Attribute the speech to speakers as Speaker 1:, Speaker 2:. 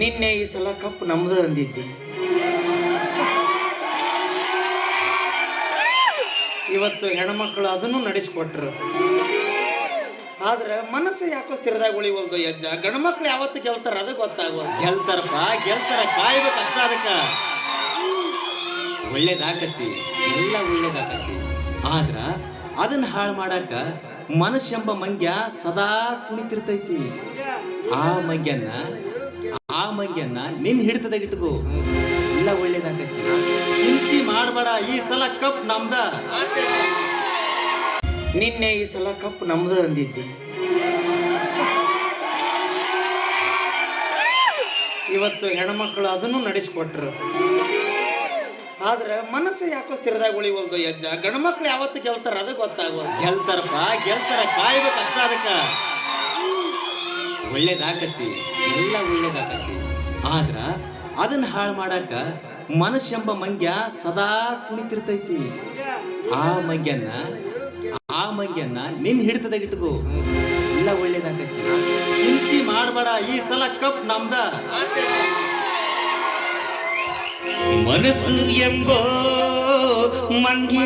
Speaker 1: ನಿನ್ನೆ ಈ ಸಲ ಕಪ್ ನಮ್ದು ಅಂದಿದ್ದಿ. ಇವತ್ತು ಹೆಣ್ಮಕ್ಳು ಅದನ್ನು ನಡೆಸಿಕೊಟ್ರು. ಆದ್ರೆ ಮನಸ್ಸು ಯಾಕೋ ಸ್ಥಿರದಾಗ ಉಳಿವಲ್ದು ಯಜ್ಜ? ಗಂಡ್ಮಕ್ಳು ಯಾವತ್ತು ಗೆಲ್ತಾರ ಅದು ಗೊತ್ತಾಗುವ
Speaker 2: ಗೆಲ್ತಾರಪ್ಪ, ಗೆಲ್ತಾರ ಕಾಯ್ಬೇಕು ಅಷ್ಟ ಅದಕ್ಕ. ಒಳ್ಳೇದಾಗತ್ತಿ ಎಲ್ಲ ಒಳ್ಳೇದಾಗತ್ತಿ ಆದ್ರ ಅದನ್ನ ಹಾಳು ಮಾಡಾಕ ಮನಸ್ಸೆಂಬ ಮಂಗ್ಯ ಸದಾ ಕುಣಿತಿರ್ತೈತಿ. ಆ ಮಂಗ್ಯನ್ನ ಆ ಮಂಗ್ಯನ್ನ ನಿನ್ ಹಿಡಿತದಾಗಿಟ್ಕೋ ಇಲ್ಲ ಒಳ್ಳೇದಾಗತ್ತೆ
Speaker 1: ಚಿಂತೆ ಮಾಡಬೇಡ, ಈ ಸಲ ಕಪ್ ನಮ್ದ. ನಿನ್ನೆ ಈ ಸಲ ಕಪ್ ನಮ್ದ ಅಂದಿದ್ದಿ. ಇವತ್ತು ಹೆಣ್ಮಕ್ಳು ಅದನ್ನು ನಡೆಸಿಕೊಟ್ರು. ಆದ್ರೆ ಮನಸ್ಸು ಯಾಕೋ ಸ್ಥಿರದಾಗ ಉಳಿವಲ್ದು ಯಜ್ಜ? ಗಂಡ್ಮಕ್ಳು ಯಾವತ್ತು ಗೆಲ್ತಾರ ಅದು ಗೊತ್ತಾಗವಲ್ದು.
Speaker 2: ಗೆಲ್ತಾರಪ್ಪ, ಗೆಲ್ತಾರ ಕಾಯ್ಬೇಕು ಅಷ್ಟ ಅದಕ್ಕ. ಒಳ್ಳೇದಾಕತಿ ಎಲ್ಲ ಒಳ್ಳೇದಾಗತ್ತೆ. ಆದ್ರ ಅದನ್ನ ಹಾಳು ಮಾಡಾಕ ಮನುಷ್ಯಂಬ ಮಂಗ್ಯ ಸದಾ ಕುಣಿತಿರ್ತೈತಿ. ಆ ಮಂಗ್ಯನ್ನ ಆ ಮಂಗ್ಯನ್ನ ನಿನ್ ಹಿಡಿತದಾಗಿಟ್ಕೋ ಎಲ್ಲ ಒಳ್ಳೇದಾಗತ್ತೆ.
Speaker 1: ಚಿಂತೆ ಮಾಡಬೇಡ, ಈ ಸಲ ಕಪ್ ನಮ್ದ.
Speaker 2: ಮನಸ್ಸು ಎಂಬೋ ಮಂಗ್ಯ